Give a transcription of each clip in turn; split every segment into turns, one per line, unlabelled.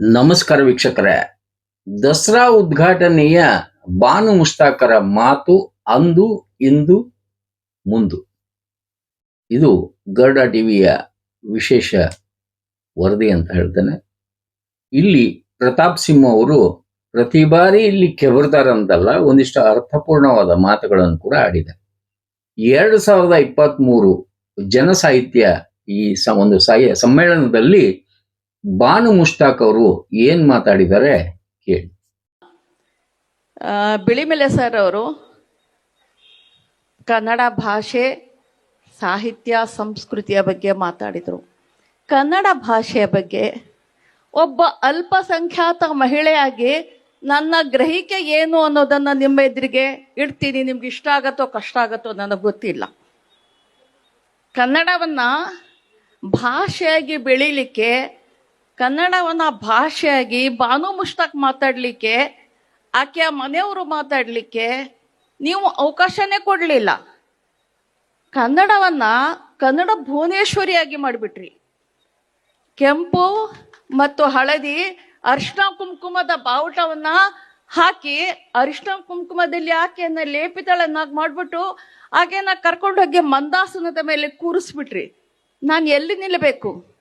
ನಮಸ್ಕಾರ ವೀಕ್ಷಕರೇ. ದಸರಾ ಉದ್ಘಾಟನೆಯ ಬಾನು ಮುಷ್ತಾಕರ ಮಾತು ಅಂದು, ಇಂದು, ಮುಂದು. ಇದು ಗರ್ಡ ಟಿವಿಯ ವಿಶೇಷ ವರದಿ ಅಂತ ಹೇಳ್ತೇನೆ. ಇಲ್ಲಿ ಪ್ರತಾಪ್ ಸಿಂಹ ಅವರು ಪ್ರತಿ ಬಾರಿ ಇಲ್ಲಿ ಕೆಬರ್ತಾರಂತಲ್ಲ ಒಂದಿಷ್ಟು ಅರ್ಥಪೂರ್ಣವಾದ ಮಾತುಗಳನ್ನು ಕೂಡ ಆಡಿದ್ದಾರೆ. ಎರಡು ಸಾವಿರದ ಇಪ್ಪತ್ತ್ ಮೂರು ಜನಸಾಹಿತ್ಯ ಈ ಒಂದು ಸಮ್ಮೇಳನದಲ್ಲಿ ಬಾನು ಮುಷ್ತಾಕ್ ಅವರು ಏನ್ ಮಾತಾಡಿದ್ದಾರೆ ಕೇಳಿ.
ಬಿಳಿಮೆಲೆ ಸರ್ ಅವರು, ಕನ್ನಡ ಭಾಷೆ ಸಾಹಿತ್ಯ ಸಂಸ್ಕೃತಿಯ ಬಗ್ಗೆ ಮಾತಾಡಿದರು. ಕನ್ನಡ ಭಾಷೆಯ ಬಗ್ಗೆ ಒಬ್ಬ ಅಲ್ಪಸಂಖ್ಯಾತ ಮಹಿಳೆಯಾಗಿ ನನ್ನ ಗ್ರಹಿಕೆ ಏನು ಅನ್ನೋದನ್ನು ನಿಮ್ಮ ಎದುರಿಗೆ ಇಡ್ತೀನಿ. ನಿಮ್ಗೆ ಇಷ್ಟ ಆಗತ್ತೋ ಕಷ್ಟ ಆಗತ್ತೋ ನನಗೆ ಗೊತ್ತಿಲ್ಲ. ಕನ್ನಡವನ್ನು ಭಾಷೆಯಾಗಿ ಬೆಳೀಲಿಕ್ಕೆ ಕನ್ನಡವನ್ನ ಭಾಷೆಯಾಗಿ ಬಾನು ಮುಷ್ತಾಕ್ ಮಾತಾಡಲಿಕ್ಕೆ, ಆಕೆಯ ಮನೆಯವರು ಮಾತಾಡಲಿಕ್ಕೆ ನೀವು ಅವಕಾಶನೇ ಕೊಡಲಿಲ್ಲ. ಕನ್ನಡವನ್ನ ಕನ್ನಡ ಭುವನೇಶ್ವರಿಯಾಗಿ ಮಾಡಿಬಿಟ್ರಿ. ಕೆಂಪು ಮತ್ತು ಹಳದಿ ಅರಿಶಿನ ಕುಂಕುಮದ ಬಾವುಟವನ್ನ ಹಾಕಿ ಅರಿಶಿನ ಕುಂಕುಮದಲ್ಲಿ ಆಕೆಯನ್ನ ಲೇಪಿತಳನ್ನಾಗಿ ಮಾಡ್ಬಿಟ್ಟು ಆಕೆಯನ್ನ ಕರ್ಕೊಂಡೋಗಿ ಮಂದಾಸನದ ಮೇಲೆ ಕೂರಿಸ್ಬಿಟ್ರಿ. ನಾನು ಎಲ್ಲಿ ನಿಲ್ಲಬೇಕು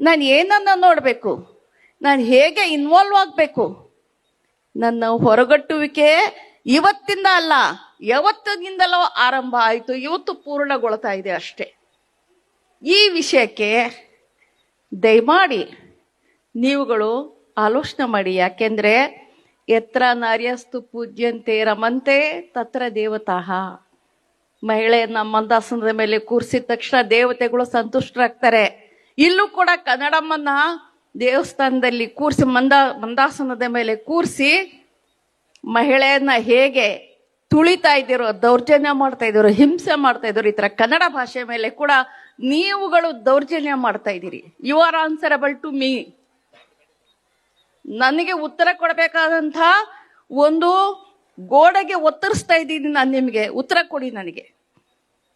ನಾನು ಏನನ್ನ ನೋಡಬೇಕು? ನಾನು ಹೇಗೆ ಇನ್ವಾಲ್ವ್ ಆಗಬೇಕು? ನನ್ನ ಹೊರಗಟ್ಟುವಿಕೆ ಇವತ್ತಿಂದ ಅಲ್ಲ, ಯಾವತ್ತಿನಿಂದಲೋ ಆರಂಭ ಆಯಿತು, ಇವತ್ತು ಪೂರ್ಣಗೊಳ್ತಾ ಇದೆ ಅಷ್ಟೇ. ಈ ವಿಷಯಕ್ಕೆ ದಯಮಾಡಿ ನೀವುಗಳು ಆಲೋಚನೆ ಮಾಡಿ, ಯಾಕೆಂದರೆ ಎತ್ರ ನಾರ್ಯಸ್ತು ಪೂಜ್ಯಂತೆ ರಮಂತೆ ತತ್ರ ದೇವತಾಹ ಮಹಿಳೆಯನ್ನ ಮಂದಾಸನದ ಮೇಲೆ ಕೂರಿಸಿದ ತಕ್ಷಣ ದೇವತೆಗಳು ಸಂತುಷ್ಟರಾಗ್ತಾರೆ. ಇಲ್ಲೂ ಕೂಡ ಕನ್ನಡಮ್ಮನ ದೇವಸ್ಥಾನದಲ್ಲಿ ಕೂರಿಸಿ ಮಂದ, ಮಂದಾಸನದ ಮೇಲೆ ಕೂರಿಸಿ ಮಹಿಳೆಯನ್ನ ಹೇಗೆ ತುಳಿತಾ ಇದ್ದೀರೋ, ದೌರ್ಜನ್ಯ ಮಾಡ್ತಾ ಹಿಂಸೆ ಮಾಡ್ತಾ ಇದ್ದೀರೋ, ಈ ಥರ ಕನ್ನಡ ಭಾಷೆ ಮೇಲೆ ಕೂಡ ನೀವುಗಳು ದೌರ್ಜನ್ಯ ಮಾಡ್ತಾ ಇದ್ದೀರಿ. You are answerable to me ನನಗೆ ಉತ್ತರ ಕೊಡಬೇಕಾದಂಥ ಒಂದು ಗೋಡೆಗೆ ಒತ್ತರಿಸ್ತಾ ಇದ್ದೀನಿ ನಾನು ನಿಮಗೆ. ಉತ್ತರ ಕೊಡಿ ನನಗೆ.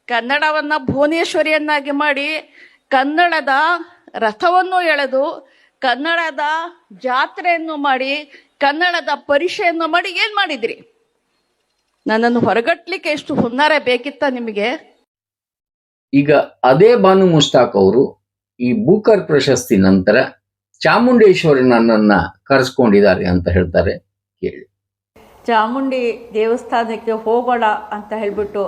ಕನ್ನಡವನ್ನ ಭುವನೇಶ್ವರಿಯನ್ನಾಗಿ ಮಾಡಿ ಕನ್ನಡದ ರಥವನ್ನು ಎಳೆದು ಕನ್ನಡದ ಜಾತ್ರೆಯನ್ನು ಮಾಡಿ ಕನ್ನಡದ ಪರೀಕ್ಷೆಯನ್ನು ಮಾಡಿ ಏನ್ ಮಾಡಿದ್ರಿ? ನನ್ನನ್ನು ಹೊರಗಟ್ಲಿಕ್ಕೆ ಎಷ್ಟು ಹುನ್ನಾರ ಬೇಕಿತ್ತ ನಿಮಗೆ?
ಈಗ ಅದೇ ಬಾನು ಮುಸ್ತಾಕ್ ಅವರು ಈ ಬೂಕರ್ ಪ್ರಶಸ್ತಿ ನಂತರ ಚಾಮುಂಡೇಶ್ವರಿ ನನ್ನನ್ನ ಕರೆಸ್ಕೊಂಡಿದ್ದಾರೆ ಅಂತ ಹೇಳ್ತಾರೆ ಕೇಳಿ.
ಚಾಮುಂಡಿ ದೇವಸ್ಥಾನಕ್ಕೆ ಹೋಗೋಣ ಅಂತ ಹೇಳ್ಬಿಟ್ಟು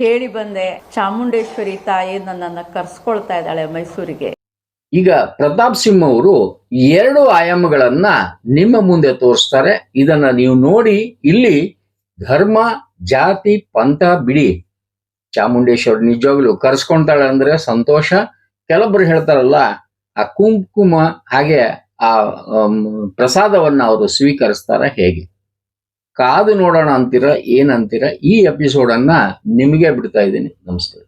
ಹೇಳಿ ಬಂದೆ, ಚಾಮುಂಡೇಶ್ವರಿ ತಾಯಿ ನನ್ನನ್ನು ಕರ್ಸ್ಕೊಳ್ತಾ ಇದ್ದಾಳೆ ಮೈಸೂರಿಗೆ.
ಈಗ ಪ್ರತಾಪ್ ಸಿಂಹ ಅವರು ಎರಡು ಆಯಾಮಗಳನ್ನ ನಿಮ್ಮ ಮುಂದೆ ತೋರಿಸ್ತಾರೆ. ಇದನ್ನ ನೀವು ನೋಡಿ, ಇಲ್ಲಿ ಧರ್ಮ, ಜಾತಿ, ಪಂಥ ಬಿಡಿ ಚಾಮುಂಡೇಶ್ವರಿ ನಿಜವಾಗ್ಲು ಕರ್ಸ್ಕೊಂತಾಳೆ ಅಂದ್ರೆ ಸಂತೋಷ. ಕೆಲವೊಬ್ರು ಹೇಳ್ತಾರಲ್ಲ, ಆ ಕುಂಕುಮ ಹಾಗೆ ಆ ಪ್ರಸಾದವನ್ನ ಅವರು ಸ್ವೀಕರಿಸ್ತಾರ ಹೇಗೆ? ಕಾದು ನೋಡೋಣ ಅಂತೀರ ಏನಂತೀರ ಈ ಎಪಿಸೋಡನ್ನ ನಿಮಗೆ ಬಿಡ್ತಾ ಇದ್ದೀನಿ. ನಮಸ್ಕಾರ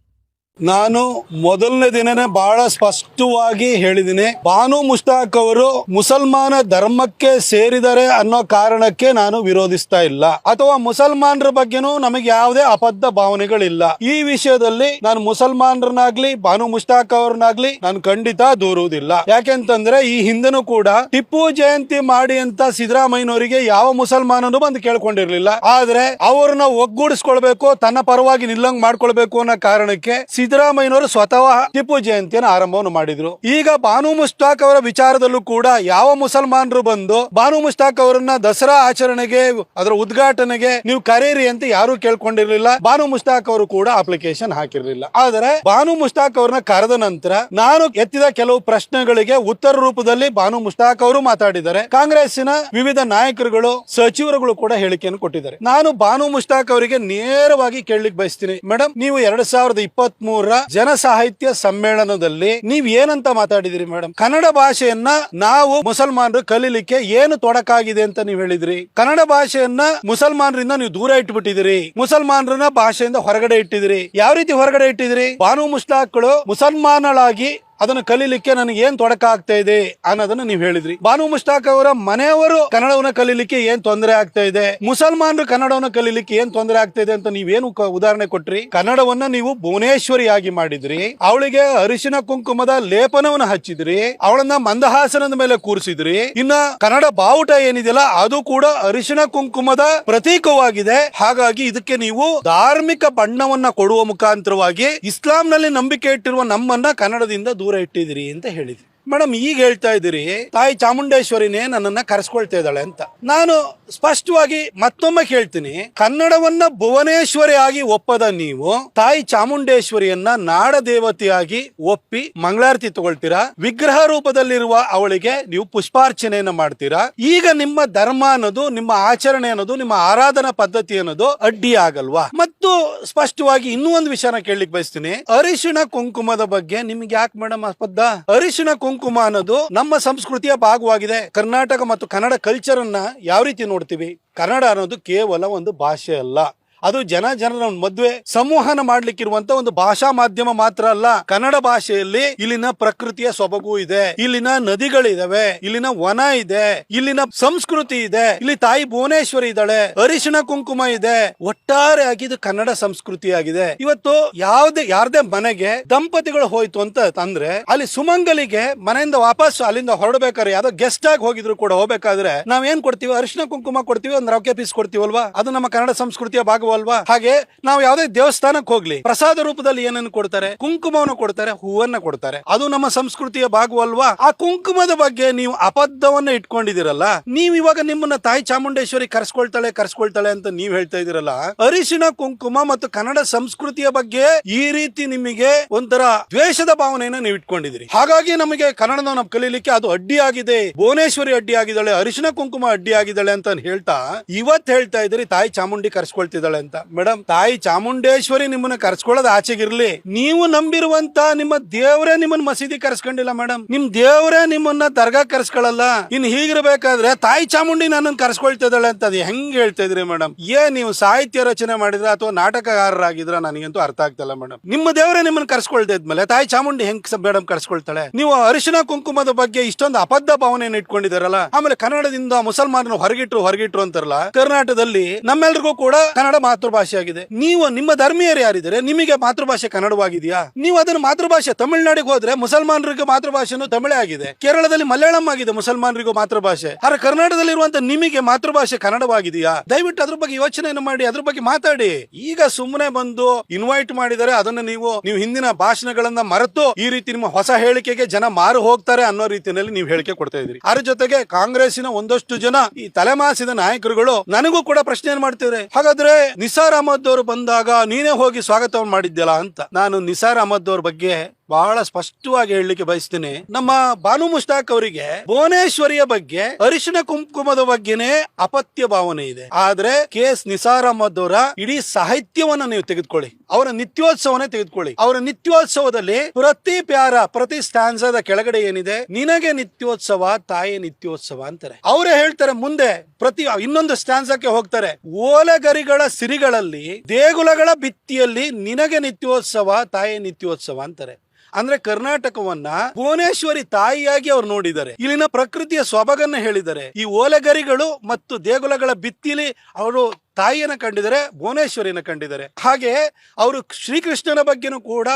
ನಾನು ಮೊದಲನೇ ದಿನನೇ ಬಹಳ ಸ್ಪಷ್ಟವಾಗಿ ಹೇಳಿದ್ದೀನಿ. ಬಾನು ಮುಷ್ತಾಕ್ ಅವರು ಮುಸಲ್ಮಾನ ಧರ್ಮಕ್ಕೆ ಸೇರಿದರೆ ಅನ್ನೋ ಕಾರಣಕ್ಕೆ ನಾನು ವಿರೋಧಿಸ್ತಾ ಇಲ್ಲ. ಅಥವಾ ಮುಸಲ್ಮಾನರ ಬಗ್ಗೆನೂ ನಮಗೆ ಯಾವುದೇ ಅಬದ್ಧ ಭಾವನೆಗಳಿಲ್ಲ. ಈ ವಿಷಯದಲ್ಲಿ ನಾನು ಮುಸಲ್ಮಾನರನ್ನಾಗ್ಲಿ, ಬಾನು ಮುಷ್ತಾಕ್ ಅವ್ರನ್ನಾಗ್ಲಿ ನಾನು ಖಂಡಿತ ದೂರುವುದಿಲ್ಲ. ಯಾಕೆಂತಂದ್ರೆ ಈ ಹಿಂದೆನೂ ಕೂಡ ಟಿಪ್ಪು ಜಯಂತಿ ಮಾಡಿ ಅಂತ ಸಿದ್ದರಾಮಯ್ಯನವರಿಗೆ ಯಾವ ಮುಸಲ್ಮಾನನು ಬಂದು ಕೇಳ್ಕೊಂಡಿರ್ಲಿಲ್ಲ. ಆದ್ರೆ ಅವ್ರನ್ನ ಒಗ್ಗೂಡಿಸ್ಕೊಳ್ಬೇಕು, ತನ್ನ ಪರವಾಗಿ ನಿಲ್ಲಂಗ್ ಮಾಡ್ಕೊಳ್ಬೇಕು ಅನ್ನೋ ಕಾರಣಕ್ಕೆ ಸಿದ್ದರಾಮಯ್ಯನವರು ಸ್ವತಃ ಟಿಪ್ಪು ಜಯಂತಿಯನ್ನು ಆರಂಭವನ್ನು ಮಾಡಿದ್ರು. ಈಗ ಬಾನು ಮುಸ್ತಾಕ್ ಅವರ ವಿಚಾರದಲ್ಲೂ ಕೂಡ ಯಾವ ಮುಸಲ್ಮಾನರು ಬಂದು ಬಾನು ಮುಸ್ತಾಕ್ ಅವರನ್ನ ದಸರಾ ಆಚರಣೆಗೆ, ಅದರ ಉದ್ಘಾಟನೆಗೆ ನೀವು ಕರೀರಿ ಅಂತ ಯಾರು ಕೇಳ್ಕೊಂಡಿರ್ಲಿಲ್ಲ. ಬಾನು ಮುಸ್ತಾಕ್ ಅವರು ಕೂಡ ಅಪ್ಲಿಕೇಶನ್ ಹಾಕಿರ್ಲಿಲ್ಲ. ಆದರೆ ಬಾನು ಮುಸ್ತಾಕ್ ಅವರನ್ನ ಕರೆದ ನಂತರ ನಾನು ಎತ್ತಿದ ಕೆಲವು ಪ್ರಶ್ನೆಗಳಿಗೆ ಉತ್ತರ ರೂಪದಲ್ಲಿ ಬಾನು ಮುಸ್ತಾಕ್ ಅವರು ಮಾತಾಡಿದ್ದಾರೆ. ಕಾಂಗ್ರೆಸ್ಸಿನ ವಿವಿಧ ನಾಯಕರುಗಳು, ಸಚಿವರುಗಳು ಕೂಡ ಹೇಳಿಕೆಯನ್ನು ಕೊಟ್ಟಿದ್ದಾರೆ. ನಾನು ಬಾನು ಮುಸ್ತಾಕ್ ಅವರಿಗೆ ನೇರವಾಗಿ ಕೇಳಲಿಕ್ಕೆ ಬಯಸ್ತೀನಿ. ಮೇಡಮ್ ನೀವು ಎರಡ್ ಸಾವಿರದ ಇಪ್ಪತ್ತ್ ಮೂರರ ಜನ ಸಾಹಿತ್ಯ ಸಮ್ಮೇಳನದಲ್ಲಿ ನೀವ್ ಏನಂತ ಮಾತಾಡಿದಿರಿ ಮೇಡಮ್ ಕನ್ನಡ ಭಾಷೆಯನ್ನ ನಾವು ಮುಸಲ್ಮಾನರು ಕಲೀಲಿಕ್ಕೆ ಏನು ತೊಡಕಾಗಿದೆ ಅಂತ ನೀವ್ ಹೇಳಿದ್ರಿ. ಕನ್ನಡ ಭಾಷೆಯನ್ನ ಮುಸಲ್ಮಾನರಿಂದ ನೀವು ದೂರ ಇಟ್ಬಿಟ್ಟಿದಿರಿ. ಮುಸಲ್ಮಾನರನ್ನ ಭಾಷೆಯಿಂದ ಹೊರಗಡೆ ಇಟ್ಟಿದಿರಿ. ಯಾವ ರೀತಿ ಹೊರಗಡೆ ಇಟ್ಟಿದಿರಿ? ಬಾನು ಮುಸ್ಲಾಕ್ಗಳು ಮುಸಲ್ಮಾನಳಾಗಿ ಅದನ್ನು ಕಲೀಲಿಕ್ಕೆ ನನಗೆ ಏನ್ ತೊಡಕ ಆಗ್ತಾ ಇದೆ ಅನ್ನೋದನ್ನ ನೀವು ಹೇಳಿದ್ರಿ. ಬಾನು ಮುಷ್ತಾಕ್ ಅವರ ಮನೆಯವರು ಕನ್ನಡವನ್ನ ಕಲೀಲಿಕ್ಕೆ ಏನ್ ತೊಂದರೆ ಆಗ್ತಾ ಇದೆ? ಮುಸಲ್ಮಾನರು ಕನ್ನಡವನ್ನ ಕಲೀಲಿಕ್ಕೆ ಏನ್ ತೊಂದರೆ ಆಗ್ತಾ ಇದೆ ಅಂತ ನೀವೇನು ಉದಾಹರಣೆ ಕೊಟ್ರಿ? ಕನ್ನಡವನ್ನ ನೀವು ಭುವನೇಶ್ವರಿಯಾಗಿ ಮಾಡಿದ್ರಿ. ಅವಳಿಗೆ ಅರಿಶಿನ ಕುಂಕುಮದ ಲೇಪನವನ್ನ ಹಚ್ಚಿದ್ರಿ. ಅವಳನ್ನ ಮಂದಹಾಸನದ ಮೇಲೆ ಕೂರಿಸಿದ್ರಿ. ಇನ್ನ ಕನ್ನಡ ಬಾವುಟ ಏನಿದೆಯಲ್ಲ, ಅದು ಕೂಡ ಅರಿಶಿನ ಕುಂಕುಮದ ಪ್ರತೀಕವಾಗಿದೆ. ಹಾಗಾಗಿ ಇದಕ್ಕೆ ನೀವು ಧಾರ್ಮಿಕ ಬಣ್ಣವನ್ನ ಕೊಡುವ ಮುಖಾಂತರವಾಗಿ ಇಸ್ಲಾಂನಲ್ಲಿ ನಂಬಿಕೆ ಇಟ್ಟಿರುವ ನಮ್ಮನ್ನ ಕನ್ನಡದಿಂದ ಇಟ್ಟಿದಿರಿ ಅಂತ ಹೇಳಿದ್ರಿ ಮೇಡಮ್, ಈಗ ಹೇಳ್ತಾ ಇದ್ದೀರಿ, ತಾಯಿ ಚಾಮುಂಡೇಶ್ವರಿನೇ ನನ್ನನ್ನ ಕರೆಸ್ಕೊಳ್ತಾ ಇದ್ದಾಳೆ ಅಂತ. ನಾನು ಸ್ಪಷ್ಟವಾಗಿ ಮತ್ತೊಮ್ಮೆ ಕೇಳ್ತೀನಿ, ಕನ್ನಡವನ್ನ ಭುವನೇಶ್ವರಿ ಆಗಿ ಒಪ್ಪದ ನೀವು, ತಾಯಿ ಚಾಮುಂಡೇಶ್ವರಿಯನ್ನ ನಾಡ ದೇವತೆಯಾಗಿ ಒಪ್ಪಿ ಮಂಗಳಾರತಿ ತಗೊಳ್ತೀರಾ? ವಿಗ್ರಹ ರೂಪದಲ್ಲಿರುವ ಅವಳಿಗೆ ನೀವು ಪುಷ್ಪಾರ್ಚನೆಯನ್ನ ಮಾಡ್ತೀರಾ? ಈಗ ನಿಮ್ಮ ಧರ್ಮ ಅನ್ನೋದು, ನಿಮ್ಮ ಆಚರಣೆ ಅನ್ನೋದು, ನಿಮ್ಮ ಆರಾಧನಾ ಪದ್ಧತಿ ಅನ್ನೋದು ಅಡ್ಡಿ ಆಗಲ್ವಾ? ಮತ್ತು ಸ್ಪಷ್ಟವಾಗಿ ಇನ್ನೂ ಒಂದು ವಿಷಯನ ಕೇಳಲಿಕ್ಕೆ ಬಯಸ್ತೀನಿ. ಅರಿಶಿಣ ಕುಂಕುಮದ ಬಗ್ಗೆ ನಿಮ್ಗೆ ಯಾಕೆ ಮೇಡಮ್ ಅಸ್ಪದ್ದ ಅರಿಶಿಣ ಕುಂಕುಮ ಅನ್ನೋದು ನಮ್ಮ ಸಂಸ್ಕೃತಿಯ ಭಾಗವಾಗಿದೆ. ಕರ್ನಾಟಕ ಮತ್ತು ಕನ್ನಡ ಕಲ್ಚರ್ ಅನ್ನ ಯಾವ ರೀತಿ ನೋಡ್ತೀವಿ? ಕನ್ನಡ ಅನ್ನೋದು ಕೇವಲ ಒಂದು ಭಾಷೆ ಅಲ್ಲ. ಅದು ಜನ ಜನರ ಮದುವೆ ಸಂವಹನ ಮಾಡ್ಲಿಕ್ಕಿರುವಂತ ಒಂದು ಭಾಷಾ ಮಾಧ್ಯಮ ಮಾತ್ರ ಅಲ್ಲ, ಕನ್ನಡ ಭಾಷೆಯಲ್ಲಿ ಇಲ್ಲಿನ ಪ್ರಕೃತಿಯ ಸೊಬಗು ಇದೆ, ಇಲ್ಲಿನ ನದಿಗಳಿದಾವೆ, ಇಲ್ಲಿನ ವನ ಇದೆ, ಇಲ್ಲಿನ ಸಂಸ್ಕೃತಿ ಇದೆ, ಇಲ್ಲಿ ತಾಯಿ ಭುವನೇಶ್ವರಿ ಇದ್ದಾಳೆ, ಅರಿಶಿಣ ಕುಂಕುಮ ಇದೆ, ಒಟ್ಟಾರೆ ಇದು ಕನ್ನಡ ಸಂಸ್ಕೃತಿ ಆಗಿದೆ ಇವತ್ತು ಯಾವ್ದೇ, ಯಾರ್ದೇ ಮನೆಗೆ ದಂಪತಿಗಳು ಹೋಯ್ತು ಅಂತ ಅಂದ್ರೆ, ಅಲ್ಲಿ ಸುಮಂಗಲಿಗೆ ಮನೆಯಿಂದ ವಾಪಸ್ ಅಲ್ಲಿಂದ ಹೊರಡ್ಬೇಕಾದ್ರೆ ಯಾವ್ದೋ ಗೆಸ್ಟ್ ಆಗಿ ಹೋಗಿದ್ರು ಕೂಡ ಹೋಗ್ಬೇಕಾದ್ರೆ ನಾವ್ ಏನ್ ಕೊಡ್ತೀವಿ? ಅರಿಶಿನ ಕುಂಕುಮ ಕೊಡ್ತೀವಿ, ಒಂದ್ ರೊಕ್ಕೆ ಪೀಸ್ ಕೊಡ್ತೀವಲ್ವಾ? ಅದು ನಮ್ಮ ಕನ್ನಡ ಸಂಸ್ಕೃತಿಯ ಭಾಗವಲ್ವಾ ಹಾಗೆ ನಾವು ಯಾವ್ದೇ ದೇವಸ್ಥಾನಕ್ಕೆ ಹೋಗ್ಲಿ, ಪ್ರಸಾದ ರೂಪದಲ್ಲಿ ಏನನ್ನು ಕೊಡ್ತಾರೆ? ಕುಂಕುಮವನ್ನು ಕೊಡ್ತಾರೆ, ಹೂವನ್ನ ಕೊಡ್ತಾರೆ. ಅದು ನಮ್ಮ ಸಂಸ್ಕೃತಿಯ ಭಾಗವಲ್ವಾ? ಆ ಕುಂಕುಮದ ಬಗ್ಗೆ ನೀವು ಅಬದ್ಧವನ್ನ ಇಟ್ಕೊಂಡಿದಿರಲ್ಲ ನೀವ್ ಇವಾಗ ನಿಮ್ಮನ್ನ ತಾಯಿ ಚಾಮುಂಡೇಶ್ವರಿ ಕರ್ಸ್ಕೊಳ್ತಾಳೆ ಕರ್ಸ್ಕೊಳ್ತಾಳೆ ಅಂತ ನೀವ್ ಹೇಳ್ತಾ ಇದೀರಲ್ಲ ಅರಿಶಿನ ಕುಂಕುಮ ಮತ್ತು ಕನ್ನಡ ಸಂಸ್ಕೃತಿಯ ಬಗ್ಗೆ ಈ ರೀತಿ ನಿಮಗೆ ಒಂಥರ ದ್ವೇಷದ ಭಾವನೆಯನ್ನ ನೀವು ಇಟ್ಕೊಂಡಿದ್ರಿ ಹಾಗಾಗಿ ನಮಗೆ ಕನ್ನಡನ ಕಲೀಲಿಕ್ಕೆ ಅದು ಅಡ್ಡಿ ಆಗಿದೆ ಭುವನೇಶ್ವರಿ ಅಡ್ಡಿ ಆಗಿದ್ದಾಳೆ ಅರಿಶಿನ ಕುಂಕುಮ ಅಡ್ಡಿ ಆಗಿದ್ದಾಳೆ ಅಂತ ಹೇಳ್ತಾ ಇವತ್ ಹೇಳ್ತಾ ಇದ್ರಿ ತಾಯಿ ಚಾಮುಂಡಿ ಕರ್ಸ್ಕೊಳ್ತಿದ್ದಾಳೆ ಅಂತ. ಮೇಡಮ್ ತಾಯಿ ಚಾಮುಂಡೇಶ್ವರಿ ನಿಮ್ಮನ್ನ ಕರ್ಸ್ಕೊಳ್ಳೋದು ಆಚೆಗಿರ್ಲಿ. ನೀವು ನಂಬಿರುವಂತ ನಿಮ್ಮ ದೇವರೇ ನಿಮ್ಮನ್ನ ಮಸೀದಿ ಕರ್ಸ್ಕೊಂಡಿಲ್ಲ ಮೇಡಮ್ ನಿಮ್ ದೇವರೇ ನಿಮ್ಮನ್ನ ದರ್ಗಾ ಕರ್ಸ್ಕೊಳ್ಳಲ್ಲ ಇನ್ ಹೀಗಿರ್ಬೇಕಾದ್ರೆ ತಾಯಿ ಚಾಮುಂಡಿ ನನ್ನನ್ನು ಕರ್ಸ್ಕೊಳ್ತಿದ್ದಾಳೆ ಅಂತ ಅದು ಹೆಂಗ್ ಹೇಳ್ತಾ ಇದ್ರಿ ಮೇಡಮ್ ಏನ್ ನೀವು ಸಾಹಿತ್ಯ ರಚನೆ ಮಾಡಿದ್ರ ಅಥವಾ ನಾಟಕಗಾರರಾಗಿದ್ರ ನನಗಂತೂ ಅರ್ಥ ಆಗ್ತಲ್ಲ ಮೇಡಮ್ ನಿಮ್ಮ ದೇವರೇ ನಿಮ್ಮನ್ನ ಕರ್ಸ್ಕೊಳ್ತಾ ಇದ್ಮೇಲೆ ತಾಯಿ ಚಾಮುಂಡಿ ಹೆಂಗ್ ಮೇಡಮ್ ಕರ್ಸ್ಕೊಳ್ತಾಳೆ? ನೀವು ಅರಿಶಿನ ಕುಂಕುಮದ ಬಗ್ಗೆ ಇಷ್ಟೊಂದು ಅಬದ್ಧ ಭಾವನೆಯನ್ನು ಇಟ್ಕೊಂಡಿದ್ದಾರಲ್ಲ. ಆಮೇಲೆ ಕನ್ನಡದಿಂದ ಮುಸಲ್ಮಾನರು ಹೊರಗಿಟ್ರು ಹೊರಗಿಟ್ರು ಅಂತಾರಲ್ಲ. ಕರ್ನಾಟಕದಲ್ಲಿ ನಮ್ಮೆಲ್ರಿಗೂ ಕೂಡ ಕನ್ನಡ ಮಾತೃಭಾಷೆ ಆಗಿದೆ ನೀವು ನಿಮ್ಮ ಧರ್ಮೀಯರು ಯಾರಿದ್ದಾರೆ? ನಿಮಗೆ ಮಾತೃಭಾಷೆ ಕನ್ನಡವಾಗಿದೆಯಾ? ನೀವು ಅದನ್ನ ಮಾತೃಭಾಷೆ ತಮಿಳುನಾಡಿಗೆ ಹೋದ್ರೆ ಮುಸಲ್ಮಾನರಿಗೆ ಮಾತೃಭಾಷೆನು ತಮಿಳೇ ಆಗಿದೆ. ಕೇರಳದಲ್ಲಿ ಮಲಯಾಳಂ ಆಗಿದೆ ಮುಸಲ್ಮಾನರಿಗೂ ಮಾತೃಭಾಷೆ. ಆದ್ರೆ ಕರ್ನಾಟಕದಲ್ಲಿ ಇರುವಂತ ನಿಮಗೆ ಮಾತೃಭಾಷೆ ಕನ್ನಡವಾಗಿದೆಯಾ? ದಯವಿಟ್ಟು ಅದ್ರ ಬಗ್ಗೆ ಯೋಚನೆಯನ್ನು ಮಾಡಿ, ಅದ್ರ ಬಗ್ಗೆ ಮಾತಾಡಿ. ಈಗ ಸುಮ್ಮನೆ ಬಂದು ಇನ್ವೈಟ್ ಮಾಡಿದರೆ ಅದನ್ನ ನೀವು ನೀವು ಹಿಂದಿನ ಭಾಷಣಗಳನ್ನ ಮರೆತು ಈ ರೀತಿ ನಿಮ್ಮ ಹೊಸ ಹೇಳಿಕೆಗೆ ಜನ ಮಾರು ಹೋಗ್ತಾರೆ ಅನ್ನೋ ರೀತಿಯಲ್ಲಿ ನೀವು ಹೇಳಿಕೆ ಕೊಡ್ತಾ ಇದ್ರಿ ಅದ್ರ ಜೊತೆಗೆ ಕಾಂಗ್ರೆಸ್ಸಿನ ಒಂದಷ್ಟು ಜನ ಈ ತಲೆಮಾಸಿದ ನಾಯಕರುಗಳು ನನಗೂ ಕೂಡ ಪ್ರಶ್ನೆ ಮಾಡ್ತಿದ್ರೆ ಹಾಗಾದ್ರೆ ನಿಸಾರ್ ಅಹಮದ್ ಅವರು ಬಂದಾಗ ನೀನೇ ಹೋಗಿ ಸ್ವಾಗತವನ್ನು ಮಾಡಿದ್ದೆಲ್ಲ ಅಂತ. ನಾನು ನಿಸಾರ್ ಅಹಮದ್ ಅವ್ರ ಬಗ್ಗೆ ಬಹಳ ಸ್ಪಷ್ಟವಾಗಿ ಹೇಳಲಿಕ್ಕೆ ಬಯಸ್ತೀನಿ. ನಮ್ಮ ಬಾನು ಮುಷ್ತಾಕ್ ಅವರಿಗೆ ಭುವನೇಶ್ವರಿಯ ಬಗ್ಗೆ, ಅರಿಶಿನ ಕುಂಕುಮದ ಬಗ್ಗೆನೇ ಅಪತ್ಯ ಭಾವನೆ ಇದೆ. ಆದ್ರೆ ಕೆ ಎಸ್ ನಿಸಾರ್ ಅಹಮದ್ ಇಡೀ ಸಾಹಿತ್ಯವನ್ನ ನೀವು ತೆಗೆದುಕೊಳ್ಳಿ. ಅವರ ನಿತ್ಯೋತ್ಸವನೇ ತೆಗೆದುಕೊಳ್ಳಿ. ಅವರ ನಿತ್ಯೋತ್ಸವದಲ್ಲಿ ಪ್ರತಿ ಪ್ಯಾರ, ಪ್ರತಿ ಸ್ಟ್ಯಾನ್ಸದ ಕೆಳಗಡೆ ಏನಿದೆ? ನಿನಗೆ ನಿತ್ಯೋತ್ಸವ, ತಾಯಿ ನಿತ್ಯೋತ್ಸವ ಅಂತಾರೆ. ಅವರೇ ಹೇಳ್ತಾರೆ ಮುಂದೆ ಪ್ರತಿ, ಇನ್ನೊಂದು ಸ್ಟ್ಯಾನ್ಸಕ್ಕೆ ಹೋಗ್ತಾರೆ. ಓಲಗರಿಗಳ ಸಿರಿಗಳಲ್ಲಿ, ದೇಗುಲಗಳ ಭಿತ್ತಿಯಲ್ಲಿ ನಿನಗೆ ನಿತ್ಯೋತ್ಸವ, ತಾಯಿ ನಿತ್ಯೋತ್ಸವ ಅಂತಾರೆ. ಅಂದ್ರೆ ಕರ್ನಾಟಕವನ್ನ ಭುವನೇಶ್ವರಿ ತಾಯಿಯಾಗಿ ಅವ್ರು ನೋಡಿದ್ದಾರೆ. ಇಲ್ಲಿನ ಪ್ರಕೃತಿಯ ಸೊಬಗನ್ನ ಹೇಳಿದ್ದಾರೆ. ಈ ಓಲೆಗರಿಗಳು ಮತ್ತು ದೇಗುಲಗಳ ಬಿತ್ತಿಲಿ ಅವರು ತಾಯಿಯನ್ನ ಕಂಡಿದ್ದಾರೆ, ಭುವನೇಶ್ವರಿಯನ್ನ ಕಂಡಿದ್ದಾರೆ. ಹಾಗೆ ಅವರು ಶ್ರೀಕೃಷ್ಣನ ಬಗ್ಗೆನೂ ಕೂಡ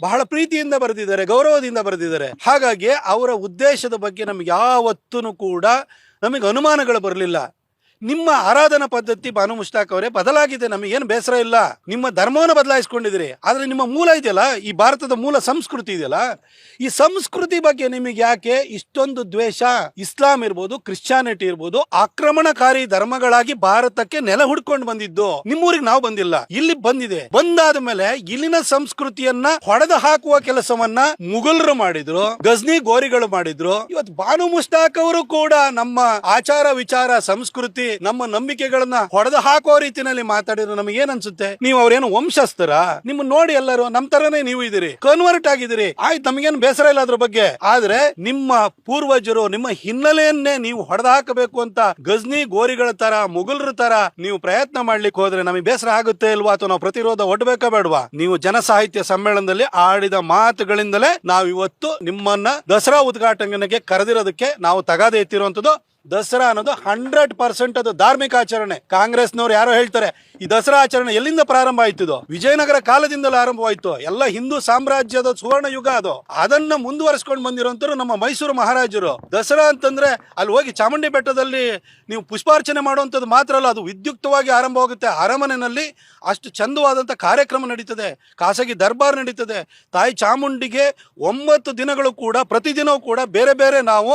ಬಹಳ ಪ್ರೀತಿಯಿಂದ ಬರೆದಿದ್ದಾರೆ, ಗೌರವದಿಂದ ಬರೆದಿದ್ದಾರೆ. ಹಾಗಾಗಿ ಅವರ ಉದ್ದೇಶದ ಬಗ್ಗೆ ನಮ್ಗೆ ಯಾವತ್ತೂ ಕೂಡ ನಮಗೆ ಅನುಮಾನಗಳು ಬರಲಿಲ್ಲ. ನಿಮ್ಮ ಆರಾಧನಾ ಪದ್ಧತಿ ಬಾನು ಮುಷ್ತಾಕ್ ಅವರೇ, ಬದಲಾಗಿದೆ ನಮಗೇನು ಬೇಸರ ಇಲ್ಲ. ನಿಮ್ಮ ಧರ್ಮವನ್ನು ಬದಲಾಯಿಸ್ಕೊಂಡಿದ್ದೀರಿ. ಆದ್ರೆ ನಿಮ್ಮ ಮೂಲ ಇದೆಯಲ್ಲ, ಈ ಭಾರತದ ಮೂಲ ಸಂಸ್ಕೃತಿ ಇದೆಯಲ್ಲ, ಈ ಸಂಸ್ಕೃತಿ ಬಗ್ಗೆ ನಿಮಗೆ ಯಾಕೆ ಇಷ್ಟೊಂದು ದ್ವೇಷ? ಇಸ್ಲಾಂ ಇರ್ಬೋದು, ಕ್ರಿಶ್ಚಿಯಾನಿಟಿ ಇರ್ಬೋದು, ಆಕ್ರಮಣಕಾರಿ ಧರ್ಮಗಳಾಗಿ ಭಾರತಕ್ಕೆ ನೆಲ ಹುಡ್ಕೊಂಡು ಬಂದಿದ್ದು. ನಿಮ್ಮೂರಿಗೆ ನಾವು ಬಂದಿಲ್ಲ. ಇಲ್ಲಿ ಬಂದಿದೆ. ಬಂದಾದ ಮೇಲೆ ಇಲ್ಲಿನ ಸಂಸ್ಕೃತಿಯನ್ನ ಹೊಡೆದು ಹಾಕುವ ಕೆಲಸವನ್ನ ಮುಗಲ್ರು ಮಾಡಿದ್ರು, ಗಜ್ನಿ ಗೋರಿಗಳು ಮಾಡಿದ್ರು. ಇವತ್ತು ಬಾನು ಮುಷ್ತಾಕ್ ಅವರು ಕೂಡ ನಮ್ಮ ಆಚಾರ ವಿಚಾರ, ಸಂಸ್ಕೃತಿ ನಮ್ಮ ನಂಬಿಕೆಗಳನ್ನ ಹೊಡೆದು ಹಾಕೋ ರೀತಿನಲ್ಲಿ ಮಾತಾಡಿದ್ರೆ ನಮಗೆ ಏನ್ ಅನ್ಸುತ್ತೆ ನೀವು ಅವ್ರೇನು ವಂಶಸ್ಥರ? ನಿಮ್ಮ ನೋಡಿ ಎಲ್ಲರೂ ನಮ್ ತರನೇ ನೀವು ಇದೀರಿ. ಕನ್ವರ್ಟ್ ಆಗಿದ್ದೀರಿ. ಆಯ್ತು, ನಮಗೇನು ಬೇಸರ ಇಲ್ಲ ಅದ್ರ ಬಗ್ಗೆ. ಆದ್ರೆ ನಿಮ್ಮ ಪೂರ್ವಜರು, ನಿಮ್ಮ ಹಿನ್ನೆಲೆಯನ್ನೇ ನೀವು ಹೊಡೆದು ಹಾಕಬೇಕು ಅಂತ ಗಜ್ನಿ ಗೋರಿಗಳ ತರ ಮುಗುಲ್ರ ತರ ನೀವು ಪ್ರಯತ್ನ ಮಾಡ್ಲಿಕ್ಕೆ ಹೋದ್ರೆ ನಮಗೆ ಬೇಸರ ಆಗುತ್ತೆ ಇಲ್ವಾ ಅಥವಾ ನಾವು ಪ್ರತಿರೋಧ ಒಡ್ಬೇಕಾ ಬೇಡವಾ? ನೀವು ಜನಸಾಹಿತ್ಯ ಸಮ್ಮೇಳನದಲ್ಲಿ ಆಡಿದ ಮಾತುಗಳಿಂದಲೇ ನಾವು ಇವತ್ತು ನಿಮ್ಮನ್ನ ದಸರಾ ಉದ್ಘಾಟನೆಗೆ ಕರೆದಿರೋದಕ್ಕೆ ನಾವು ತಗಾದೆ ಎತ್ತಿರುವಂತದ್ದು ದಸರಾ ಅನ್ನೋದು ಹಂಡ್ರೆಡ್ ಪರ್ಸೆಂಟ್ ಅದು ಧಾರ್ಮಿಕ ಆಚರಣೆ. ಕಾಂಗ್ರೆಸ್ನವ್ರು ಯಾರೋ ಹೇಳ್ತಾರೆ, ಈ ದಸರಾ ಆಚರಣೆ ಎಲ್ಲಿಂದ ಪ್ರಾರಂಭ ಆಯ್ತು ಇದು? ವಿಜಯನಗರ ಕಾಲದಿಂದಲೂ ಆರಂಭವಾಯ್ತು. ಎಲ್ಲ ಹಿಂದೂ ಸಾಮ್ರಾಜ್ಯದ ಸುವರ್ಣ ಯುಗ ಅದು. ಅದನ್ನ ಮುಂದುವರಿಸ್ಕೊಂಡು ಬಂದಿರೋಂಥವ್ರು ನಮ್ಮ ಮೈಸೂರು ಮಹಾರಾಜರು. ದಸರಾ ಅಂತಂದ್ರೆ ಅಲ್ಲಿ ಹೋಗಿ ಚಾಮುಂಡಿ ಬೆಟ್ಟದಲ್ಲಿ ನೀವು ಪುಷ್ಪಾರ್ಚನೆ ಮಾಡುವಂಥದ್ದು ಮಾತ್ರ ಅಲ್ಲ, ಅದು ವಿದ್ಯುಕ್ತವಾಗಿ ಆರಂಭವಾಗುತ್ತೆ. ಅರಮನೆಯಲ್ಲಿ ಅಷ್ಟು ಚಂದವಾದಂಥ ಕಾರ್ಯಕ್ರಮ ನಡೀತದೆ. ಖಾಸಗಿ ದರ್ಬಾರ್ ನಡೀತದೆ. ತಾಯಿ ಚಾಮುಂಡಿಗೆ ಒಂಬತ್ತು ದಿನಗಳು ಕೂಡ, ಪ್ರತಿದಿನವೂ ಕೂಡ ಬೇರೆ ಬೇರೆ ನಾವು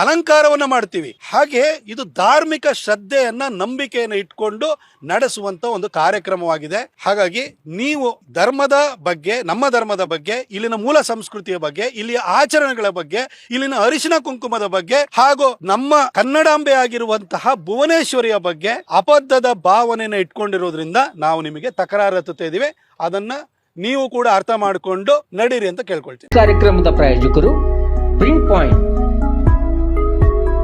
ಅಲಂಕಾರವನ್ನ ಮಾಡ್ತೀವಿ. ಹಾಗೆ ಇದು ಧಾರ್ಮಿಕ ಶ್ರದ್ಧೆಯನ್ನ ನಂಬಿಕೆಯನ್ನ ಇಟ್ಕೊಂಡು ನಡೆಸುವಂತ ಒಂದು ಕಾರ್ಯಕ್ರಮವಾಗಿದೆ. ಹಾಗಾಗಿ ನೀವು ಧರ್ಮದ ಬಗ್ಗೆ, ನಮ್ಮ ಧರ್ಮದ ಬಗ್ಗೆ, ಇಲ್ಲಿನ ಮೂಲ ಸಂಸ್ಕೃತಿಯ ಬಗ್ಗೆ, ಇಲ್ಲಿಯ ಆಚರಣೆಗಳ ಬಗ್ಗೆ, ಇಲ್ಲಿನ ಅರಿಶಿನ ಕುಂಕುಮದ ಬಗ್ಗೆ, ಹಾಗೂ ನಮ್ಮ ಕನ್ನಡಾಂಬೆ ಆಗಿರುವಂತಹ ಭುವನೇಶ್ವರಿಯ ಬಗ್ಗೆ ಅಬದ್ಧದ ಭಾವನೆಯನ್ನು ಇಟ್ಕೊಂಡಿರೋದ್ರಿಂದ ನಾವು ನಿಮಗೆ ತಕರಾರು ಹತ್ತುತ್ತಾ ಅದನ್ನ ನೀವು ಕೂಡ ಅರ್ಥ ಮಾಡಿಕೊಂಡು ನಡೀರಿ ಅಂತ ಕೇಳ್ಕೊಳ್ತೀವಿ
ಕಾರ್ಯಕ್ರಮದ ಪ್ರಾಯೋಜಕರು ಪ್ರಿಂಟ್ ಪಾಯಿಂಟ್